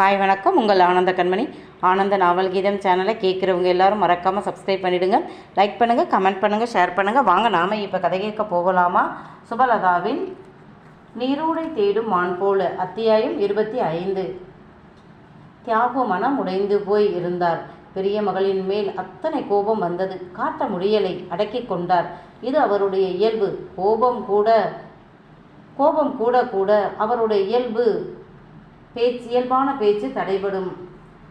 Hi வணக்கம். உங்கள் ஆனந்த கண்மணி. ஆனந்த நாவல் கீதம் சேனலை கேட்குறவங்க எல்லாரும் மறக்காமல் சப்ஸ்கிரைப் பண்ணிவிடுங்க லைக் பண்ணுங்கள் கமெண்ட் பண்ணுங்கள் ஷேர் பண்ணுங்கள் வாங்க நாம் இப்போ கதை கேட்க போகலாமா? சுபலதாவின் நீரூடை தேடும் மான் போல அத்தியாயம் இருபத்தி ஐந்து. தியாகு மனம் உடைந்து போய் இருந்தார். பெரிய மகளின் மேல் அத்தனை கோபம் வந்தது. காட்ட முடியலை அடக்கிக் கொண்டார். இது அவருடைய இயல்பு. கோபம் கூட கோபம் கூட கூட அவருடைய இயல்பு. பேச்சு இயல்பான பேச்சு தடைபடும்.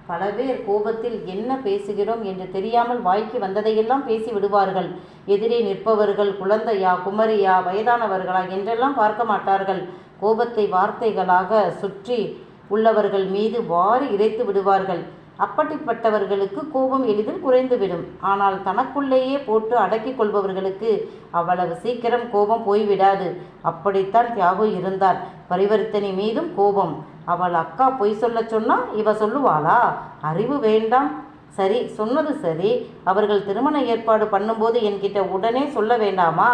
பல பேர் கோபத்தில் என்ன பேசுகிறோம் என்று தெரியாமல் வாய்க்கு வந்ததையெல்லாம் பேசி விடுவார்கள். எதிரே நிற்பவர்கள் குழந்தையா குமரியா வயதானவர்களா என்றெல்லாம் பார்க்க மாட்டார்கள். கோபத்தை வார்த்தைகளாக சுற்றி உள்ளவர்கள் மீது வாரி இறைத்து விடுவார்கள். அப்படிப்பட்டவர்களுக்கு கோபம் எளிதில் குறைந்துவிடும். ஆனால் தனக்குள்ளேயே போட்டு அடக்கிக் கொள்பவர்களுக்கு அவ்வளவு சீக்கிரம் கோபம் போய்விடாது. அப்படித்தான் தியாகு இருந்தார் பரிவர்த்தனை மீதும் கோபம். அவள் அக்கா பொய் சொல்லச் சொன்னா இவ சொல்லுவாளா? அறிவு வேண்டாம். சரி சொன்னது சரி. அவர்கள் திருமண ஏற்பாடு பண்ணும்போது என்கிட்ட உடனே சொல்ல வேண்டாமா?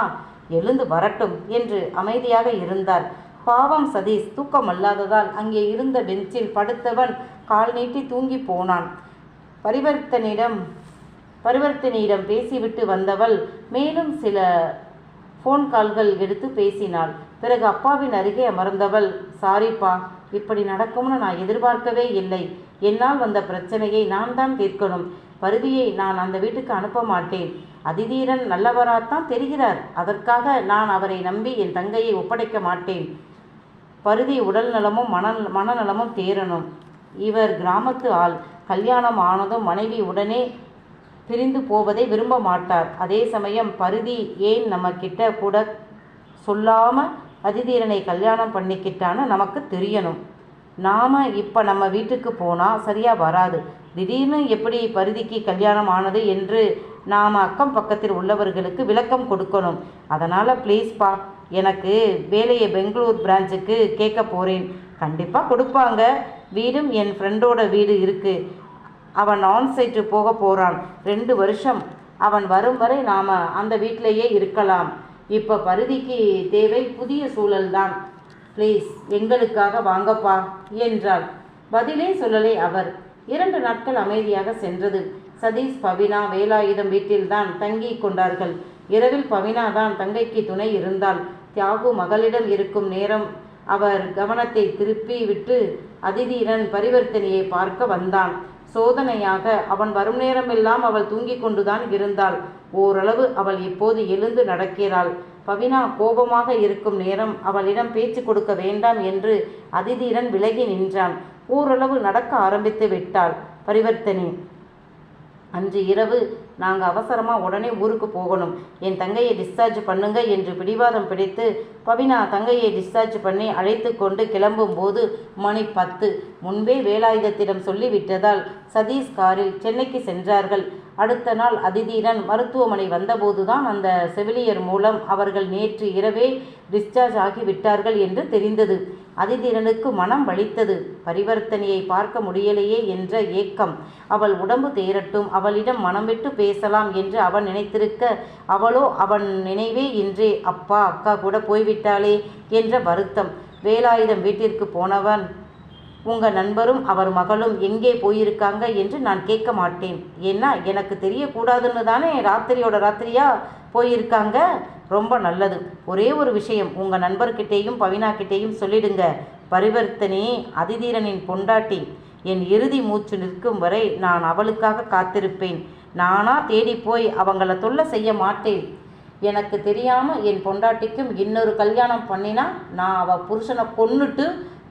எழுந்து வரட்டும் என்று அமைதியாக இருந்தார். பாவம் சதீஷ் தூக்கம் அல்லாததால் அங்கே இருந்த பெஞ்சில் படுத்தவன் கால் நீட்டி தூங்கி போனான். பரிவர்த்தனிடம் பரிவர்த்தனியிடம் பேசிவிட்டு வந்தவள் மேலும் சில ஃபோன் கால்கள் எடுத்து பேசினாள். பிறகு அப்பாவின் அருகே அமர்ந்தவள் சாரிப்பா இப்படி நடக்கும்னு நான் எதிர்பார்க்கவே இல்லை. என்னால் வந்த பிரச்சனையை நான் தான் தீர்க்கணும். பருவியை நான் அந்த வீட்டுக்கு அனுப்ப மாட்டேன். அதிதீரன் நல்லவராகத்தான் தெரிகிறார். அதற்காக நான் அவரை நம்பி என் தங்கையை ஒப்படைக்க மாட்டேன். பருதி உடல் நலமும் மன மனநலமும் தேரணும் இவர் கிராமத்து ஆள். கல்யாணம் ஆனதும் மனைவி உடனே பிரிந்து போவதை விரும்ப மாட்டார். அதே சமயம் பருதி ஏன் நம்ம கிட்ட கூட சொல்லாமல் அதிதீரனை கல்யாணம் பண்ணிக்கிட்டான்னு நமக்கு தெரியணும். நாம் இப்போ நம்ம வீட்டுக்கு போனால் சரியாக வராது. திடீர்னு எப்படி பருதிக்கு கல்யாணம் ஆனது என்று நாம் அக்கம் பக்கத்தில் உள்ளவர்களுக்கு விளக்கம் கொடுக்கணும். அதனால் ப்ளீஸ்ப்பா எனக்கு வேலையை பெங்களூர் பிரான்ச்சுக்கு கேட்க போகிறேன் கண்டிப்பாக கொடுப்பாங்க. வீடும் என் ஃப்ரெண்டோட வீடு இருக்குது அவன் ஆன் சைட்டு போக போகிறான் ரெண்டு வருஷம். அவன் வரும் வரை நாம் அந்த வீட்டிலையே இருக்கலாம். இப்போ பருதிக்கு தேவை புதிய சூழல்தான். ப்ளீஸ் எங்களுக்காக வாங்கப்பா என்றாள். பதிலே சொல்லலை அவர். இரண்டு நாட்கள் அமைதியாக சென்றது. சதீஷ் பவினா வேலாயுதம் வீட்டில்தான் தங்கி கொண்டார்கள். இரவில் பவினா தான் தங்கைக்கு துணை இருந்தாள். தியாகு மகளிடம் இருக்கும் நேரம் அவர் கவனத்தை திருப்பி விட்டு அதிதீரன் பரிவர்த்தனையை பார்க்க வந்தான். சோதனையாக அவன் வரும் நேரமெல்லாம் அவள் தூங்கிக் கொண்டுதான் இருந்தாள். ஓரளவு அவள் இப்போது எழுந்து நடக்கிறாள். பவினா கோபமாக இருக்கும் நேரம் அவளிடம் பேச்சு கொடுக்க வேண்டாம் என்று அதிதீரன் விலகி நின்றான். ஓரளவு நடக்க ஆரம்பித்து விட்டாள். பரிவர்த்தனி. அன்று இரவு நாங்கள் அவசரமாக உடனே ஊருக்கு போகணும். என் தங்கையை டிஸ்சார்ஜ் பண்ணுங்க என்று பிடிவாதம் பிடித்து பவினா தங்கையை டிஸ்சார்ஜ் பண்ணி அழைத்து கொண்டு கிளம்பும்போது மணி பத்து. முன்பே வேலாயுதத்திடம் சொல்லிவிட்டதால் சதீஷ் காரில் சென்னைக்கு சென்றார்கள். அடுத்த நாள் அதிதீரன் மருத்துவமனை வந்தபோதுதான் அந்த செவிலியர் மூலம் அவர்கள் நேற்று இரவே டிஸ்சார்ஜ் ஆகிவிட்டார்கள் என்று தெரிந்தது. அதிதிரனுக்கு மனம் வலித்தது. பரிவர்த்தனையை பார்க்க முடியலையே என்ற ஏக்கம். அவள் உடம்பு தேரட்டும் அவளிடம் மனம் விட்டு பேசலாம் என்று அவன் நினைத்திருக்க அவளோ அவன் நினைவே இன்றே. அப்பா அக்கா கூட போய்விட்டாளே என்ற வருத்தம். வேலாயுதம் வீட்டிற்கு போனவன் உங்கள் நண்பரும் அவர் மகளும் எங்கே போயிருக்காங்க என்று நான் கேட்க மாட்டேன். ஏன்னா எனக்கு தெரியக்கூடாதுன்னு தானே ராத்திரியோட ராத்திரியா போயிருக்காங்க? ரொம்ப நல்லது. ஒரே ஒரு விஷயம் உங்கள் நண்பர்கிட்டேயும் பவினாக்கிட்டேயும் சொல்லிடுங்க. பரிவர்த்தனே அதிதீரனின் பொண்டாட்டி. என் இறுதி மூச்சு நிற்கும் வரை நான் அவளுக்காக காத்திருப்பேன். நானா தேடி போய் அவங்கள தொல்லை செய்ய மாட்டேன். எனக்கு தெரியாமல் என் பொண்டாட்டிக்கும் இன்னொரு கல்யாணம் பண்ணினா நான் அவள் புருஷனை கொன்னுட்டு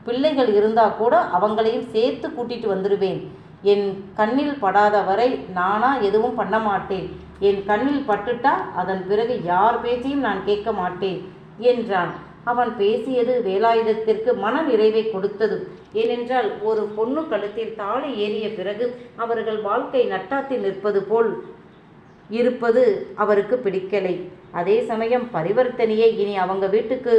பிள்ளைகள் இருந்தால் கூட அவங்களையும் சேர்த்து கூட்டிட்டு வந்துடுவேன் என் கண்ணில் படாத வரை நானாக எதுவும் பண்ண மாட்டேன். என் கண்ணில் பட்டுட்டா அதன் பிறகு யார் பேச்சையும் நான் கேட்க மாட்டேன் என்றான். அவன் பேசியது வேலாயுதத்திற்கு மன நிறைவை கொடுத்தது. ஏனென்றால் ஒரு பொண்ணு கழுத்தில் தாலி ஏறிய பிறகு அவர்கள் வாழ்க்கை நட்டாத்தில் நிற்பது போல் இருப்பது அவருக்கு பிடிக்கலை. அதே சமயம் பரிவர்த்தனையை இனி அவங்க வீட்டுக்கு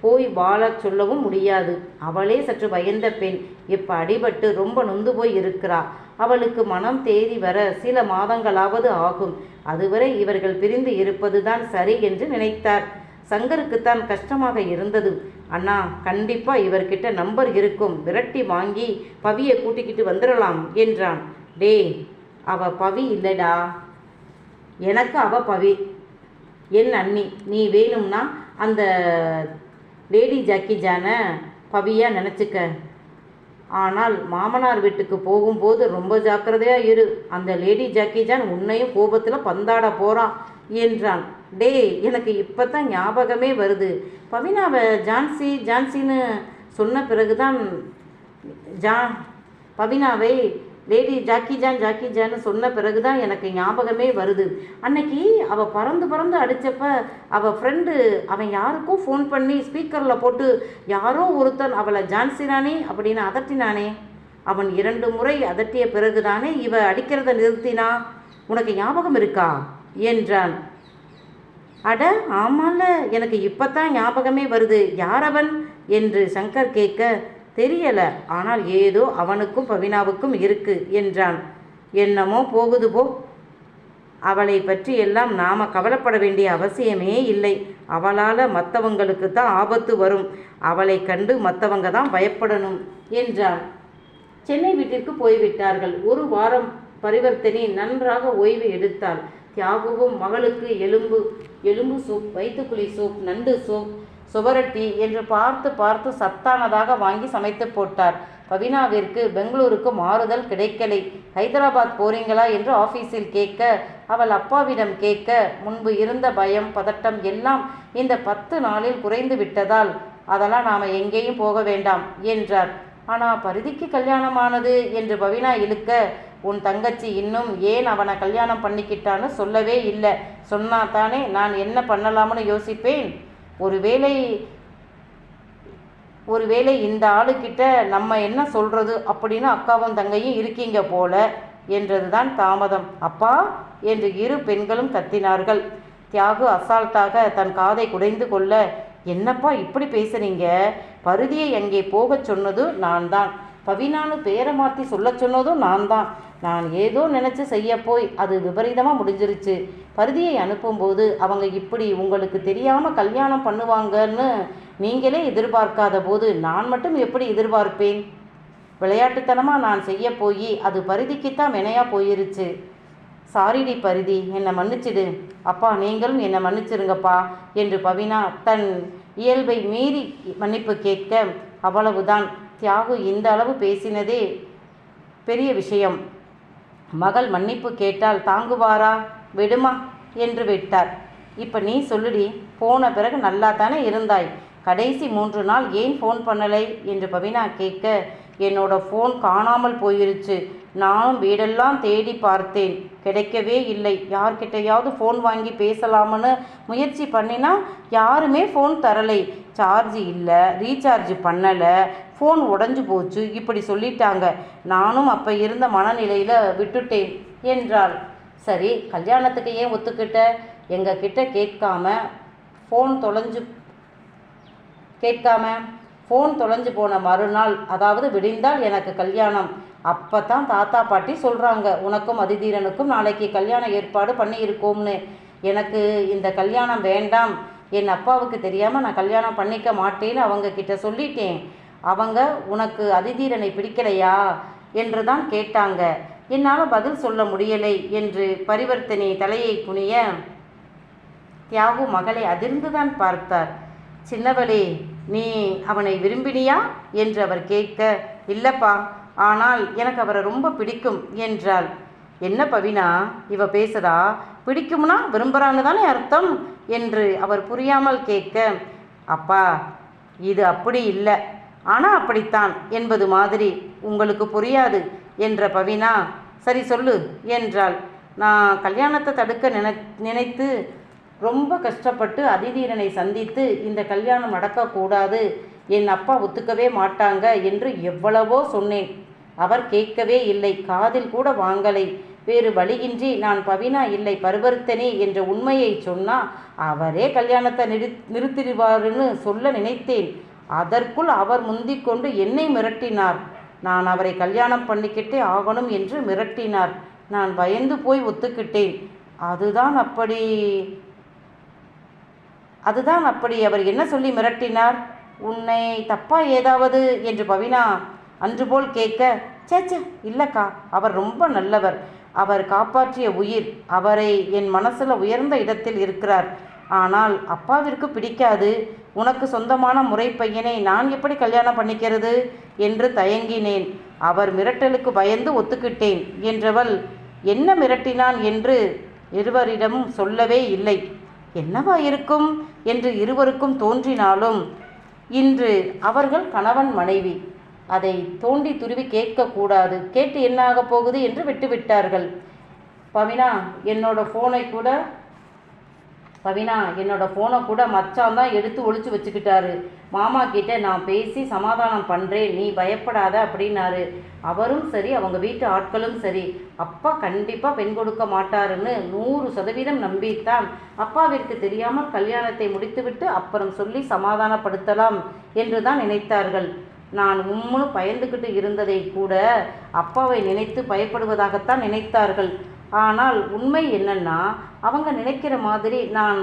போய் வாழச் சொல்லவும் முடியாது. அவளே சற்று பயந்த பெண். இப்ப அடிபட்டு ரொம்ப நொந்து போய் இருக்கிறா. அவளுக்கு மனம் தேதி வர சில மாதங்களாவது ஆகும். அதுவரை இவர்கள் பிரிந்து இருப்பதுதான் சரி என்று நினைத்தார். சங்கருக்குத்தான் கஷ்டமாக இருந்தது. அண்ணா கண்டிப்பாக இவர்கிட்ட நம்பர் இருக்கும். விரட்டி வாங்கி பவியை கூட்டிக்கிட்டு வந்துடலாம் என்றான். டேய் அவ பவி இல்லைடா. எனக்கு அவ பவி. என் அண்ணி நீ வேணும்னா அந்த லேடி ஜாக்கி ஜானை பவியாக நினச்சிக்க. ஆனால் மாமனார் வீட்டுக்கு போகும்போது ரொம்ப ஜாக்கிரதையாக இரு. அந்த லேடி ஜாக்கி ஜான் உன்னையும் கோபத்தில் பந்தாட போகிறான் என்றான். டேய் எனக்கு இப்போ தான் ஞாபகமே வருது. பவினாவை ஜான்சி ஜான்சின்னு சொன்ன பிறகுதான் ஜா பவினாவை லேடி ஜாக்கி ஜான் ஜாக்கி ஜான்னு சொன்ன பிறகு தான் எனக்கு ஞாபகமே வருது. அன்னைக்கு அவள் பறந்து பறந்து அடித்தப்ப அவள் ஃப்ரெண்டு அவன் யாருக்கும் ஃபோன் பண்ணி ஸ்பீக்கரில் போட்டு யாரோ ஒருத்தன் அவளை ஜான்சினானே அப்படின்னு அதட்டினானே. அவன் இரண்டு முறை அதட்டிய பிறகுதானே இவ அடிக்கிறத நிறுத்தினா? உனக்கு ஞாபகம் இருக்கா? என்றான். அட ஆமால எனக்கு இப்பத்தான் ஞாபகமே வருது. யார் அவன்? என்று சங்கர் கேட்க தெரியல. ஆனால் ஏதோ அவனுக்கும் பவினாவுக்கும் இருக்கு என்றான். என்னமோ போகுது போ. அவளை பற்றி எல்லாம் நாம கவலைப்பட வேண்டிய அவசியமே இல்லை. அவளால் மற்றவங்களுக்கு தான் ஆபத்து வரும். அவளை கண்டு மற்றவங்க தான் பயப்படணும் என்றான். சென்னை வீட்டிற்கு போய்விட்டார்கள். ஒரு வாரம் பரிவர்த்தனை நன்றாக ஓய்வு எடுத்தாள். தியாகுவும் மகளுக்கு எலும்பு எலும்பு சோப் வயிற்றுக்குழி சோப் நண்டு சோப் சுவரொட்டி என்று பார்த்து பார்த்து சத்தானதாக வாங்கி சமைத்து போட்டார். பவினாவிற்கு பெங்களூருக்கு மாறுதல் கிடைக்கலை. ஹைதராபாத் போறீங்களா என்று ஆபீஸில் கேட்க அவள் அப்பாவிடம் கேட்க முன்பு இருந்த பயம் பதட்டம் எல்லாம் இந்த பத்து நாளில் குறைந்து விட்டதால் அதெல்லாம் நாம் எங்கேயும் போக வேண்டாம் என்றார். ஆனால் பரிதிக்கு கல்யாணமானது? என்று பவினா இழுக்க உன் தங்கச்சி இன்னும் ஏன் அவனை கல்யாணம் பண்ணிக்கிட்டான்னு சொல்லவே இல்லை. சொன்னா தானே நான் என்ன பண்ணலாம்னு யோசிப்பேன்? ஒருவேளை ஒருவேளை இந்த ஆளுக்கிட்ட நம்ம என்ன சொல்கிறது அப்படின்னு அக்காவும் தங்கையும் இருக்கீங்க போல என்றதுதான் தாமதம். அப்பா என்று இரு பெண்களும் கத்தினார்கள். தியாகு அசால்ட்டாக தன் காதை குடைந்து கொள்ள என்னப்பா இப்படி பேசுறீங்க பருதியை அங்கே போகச் சொன்னது நான் தான் பவினானு பேரை மாற்றி சொல்லச் சொன்னதும் நான் தான் நான் ஏதோ நினச்சி செய்ய போய் அது விபரீதமாக முடிஞ்சிருச்சு. பருதியை அனுப்பும்போது அவங்க இப்படி உங்களுக்கு தெரியாமல் கல்யாணம் பண்ணுவாங்கன்னு நீங்களே எதிர்பார்க்காத போது நான் மட்டும் எப்படி எதிர்பார்ப்பேன்? விளையாட்டுத்தனமாக நான் செய்ய போய் அது பருதிக்குத்தான் வினையா போயிருச்சு. சாரிடி பரிதி என்னை மன்னிச்சிடு. அப்பா நீங்களும் என்னை மன்னிச்சிருங்கப்பா என்று பவினா தன் இயல்பை மீறி மன்னிப்பு கேட்க அவ்வளவுதான். தியாகு இந்த அளவு பேசினதே பெரிய விஷயம். மகள் மன்னிப்பு கேட்டால் தாங்குவாரா? விடுமா? என்று விட்டார். இப்போ நீ சொல்லுடி போன பிறகு நல்லா தானே இருந்தாய். கடைசி மூன்று நாள் ஏன் ஃபோன் பண்ணலை? என்று பவினா கேட்க என்னோட ஃபோன் காணாமல் போயிருச்சு. நானும் வீடெல்லாம் தேடி பார்த்தேன். கிடைக்கவே இல்லை. யார்கிட்டையாவது ஃபோன் வாங்கி பேசலாம்னு முயற்சி பண்ணினா யாருமே ஃபோன் தரலை. சார்ஜ் இல்லை ரீசார்ஜ் பண்ணலை. ஃபோன் உடஞ்சு போச்சு. இப்படி சொல்லிட்டாங்க. நானும் அப்போ இருந்த மனநிலையில் விட்டுட்டேன் என்றாள். சரி கல்யாணத்துக்கு ஏன் ஒத்துக்கிட்ட? எங்கள் கிட்ட கேட்காம ஃபோன் தொலைஞ்சு கேட்காம ஃபோன் தொலைஞ்சு போன மறுநாள் அதாவது விடிந்தால் எனக்கு கல்யாணம். அப்போ தான் தாத்தா பாட்டி சொல்கிறாங்க உனக்கும் அதிதீரனுக்கும் நாளைக்கு கல்யாண ஏற்பாடு பண்ணியிருக்கோம்னு. எனக்கு இந்த கல்யாணம் வேண்டாம். என் அப்பாவுக்கு தெரியாமல் நான் கல்யாணம் பண்ணிக்க மாட்டேன்னு அவங்க கிட்ட சொல்லிட்டேன். அவங்க உனக்கு அதிதீரனை பிடிக்கலையா? என்று தான் கேட்டாங்க. என்னால் பதில் சொல்ல முடியலை என்று பரிவர்த்தனை தலையை குனிய தியாகு மகளை அதிர்ந்துதான் பார்த்தார். சின்னவளே நீ அவனை விரும்பினியா? என்று அவர் கேட்க இல்லப்பா ஆனால் எனக்கு அவரை ரொம்ப பிடிக்கும் என்றாள். என்ன பவினா இவ பேசுதா பிடிக்கும்னா விரும்புறான்னு தானே அர்த்தம்? என்று அவர் புரியாமல் கேட்க அப்பா இது அப்படி இல்லை. ஆனால் அப்படித்தான் என்பது மாதிரி உங்களுக்கு புரியாது என்ற பவினா. சரி சொல்லு என்றாள். நான் கல்யாணத்தை தடுக்க நினை நினைத்து ரொம்ப கஷ்டப்பட்டு அதிதீரனை சந்தித்து இந்த கல்யாணம் நடக்கக்கூடாது என் அப்பா ஒத்துக்கவே மாட்டாங்க என்று எவ்வளவோ சொன்னேன். அவர் கேட்கவே இல்லை காதில் கூட வாங்கலை. வேறு வழியின்றி நான் பவினா இல்லை பருவர்த்தனே என்ற உண்மையை சொன்னால் அவரே கல்யாணத்தை நிறு நிறுத்திடுவாருன்னு சொல்ல நினைத்தேன். அதற்குள் அவர் முந்திக்கொண்டு என்னை மிரட்டினார். நான் அவரை கல்யாணம் பண்ணிக்கிட்டே ஆகணும் என்று மிரட்டினார். நான் பயந்து போய் ஒத்துக்கிட்டேன். அதுதான் அப்படி அதுதான் அப்படி அவர் என்ன சொல்லி மிரட்டினார்? உன்னை தப்பா ஏதாவது? என்று பவினா அன்று போல் கேட்க சேச்சே இல்லைக்கா அவர் ரொம்ப நல்லவர். அவர் காப்பாற்றிய உயிர் அவரை என் மனசில் உயர்ந்த இடத்தில் இருக்கிறார். ஆனால் அப்பாவிற்கு பிடிக்காது. உனக்கு சொந்தமான முறை பையனை நான் எப்படி கல்யாணம் பண்ணிக்கிறது? என்று தயங்கினேன். அவர் மிரட்டலுக்கு பயந்து ஒத்துக்கிட்டேன் என்றவள் என்ன மிரட்டினான் என்று இருவரிடமும் சொல்லவே இல்லை. என்னவா இருக்கும்? என்று இருவருக்கும் தோன்றினாலும் இன்று அவர்கள் கணவன் மனைவி. அதை தோண்டி துருவி கேட்கக்கூடாது கேட்டு என்ன ஆகப் போகுது என்று விட்டுவிட்டார்கள். பவினா என்னோட ஃபோனை கூட பவினா என்னோட ஃபோனை கூட மச்சான் தான் எடுத்து ஒழிச்சு வச்சுக்கிட்டாரு. மாமா கிட்ட நான் பேசி சமாதானம் பண்ணுறேன் நீ பயப்படாத அப்படின்னாரு. அவரும் சரி அவங்க வீட்டு ஆட்களும் சரி. அப்பா கண்டிப்பாக பெண் கொடுக்க மாட்டாருன்னு நூறு சதவீதம் நம்பித்தான். அப்பாவிற்கு தெரியாமல் கல்யாணத்தை முடித்துவிட்டு அப்புறம் சொல்லி சமாதானப்படுத்தலாம் என்று தான் நினைத்தார்கள். நான் உம்முன்னு பயந்துக்கிட்டு இருந்ததை கூட அப்பாவை நினைத்து பயப்படுவதாகத்தான் நினைத்தார்கள். ஆனால் உண்மை என்னன்னா அவங்க நினைக்கிற மாதிரி நான்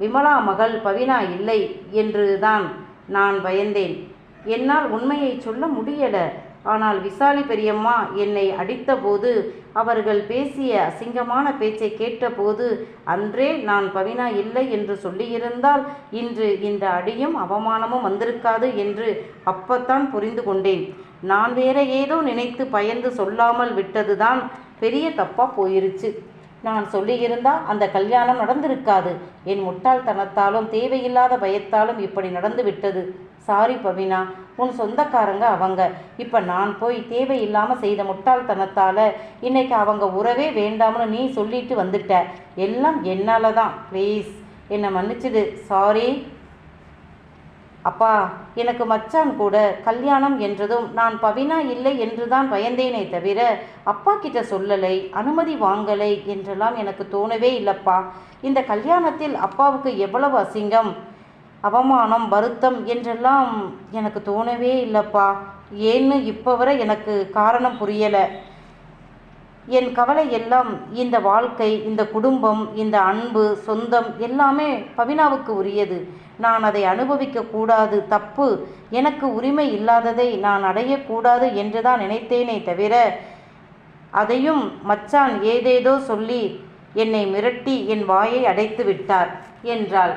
விமலா மகள் பவினா இல்லை என்று தான் நான் பயந்தேன். என்னால் உண்மையை சொல்ல முடியல. ஆனால் விசாலி பெரியம்மா என்னை அடித்தபோது அவர்கள் பேசிய அசிங்கமான பேச்சை கேட்டபோது அன்றே நான் பவினா இல்லை என்று சொல்லியிருந்தால் இன்று இந்த அடியும் அவமானமும் வந்திருக்காது என்று அப்பத்தான் புரிந்து கொண்டேன். நான் வேற ஏதோ நினைத்து பயந்து சொல்லாமல் விட்டதுதான் பெரிய தப்பாக போயிருச்சு. நான் சொல்லியிருந்தா அந்த கல்யாணம் நடந்திருக்காது. என் முட்டாள்தனத்தாலும் தேவையில்லாத பயத்தாலும் இப்படி நடந்து விட்டது. சாரி பவினா உன் சொந்தக்காரங்க அவங்க. இப்போ நான் போய் தேவையில்லாமல் செய்த முட்டாள்தனத்தால் இன்னைக்கு அவங்க உறவே வேண்டாம்னு நீ சொல்லிட்டு வந்துட்ட. எல்லாம் என்னால் தான் ப்ளீஸ் என்னை மன்னிச்சிடு. சாரி அப்பா எனக்கு மச்சான் கூட கல்யாணம் என்றதும் நான் பவினா இல்லை என்றுதான் பயந்தேனே தவிர அப்பா கிட்ட சொல்லலை அனுமதி வாங்கலை என்றெல்லாம் எனக்கு தோணவே இல்லப்பா. இந்த கல்யாணத்தில் அப்பாவுக்கு எவ்வளவு அசிங்கம் அவமானம் வருத்தம் என்றெல்லாம் எனக்கு தோணவே இல்லப்பா. ஏன்னு இப்போ வரை எனக்கு காரணம் புரியலை. என் கவலை எல்லாம் இந்த வாழ்க்கை இந்த குடும்பம் இந்த அன்பு சொந்தம் எல்லாமே பவினாவுக்கு உரியது. நான் அதை அனுபவிக்க கூடாது. தப்பு. எனக்கு உரிமை இல்லாததை நான் அடையக்கூடாது என்று தான் நினைத்தேனே தவிர அதையும் மச்சான் ஏதேதோ சொல்லி என்னை மிரட்டி என் வாயை அடைத்து விட்டார் என்றாள்.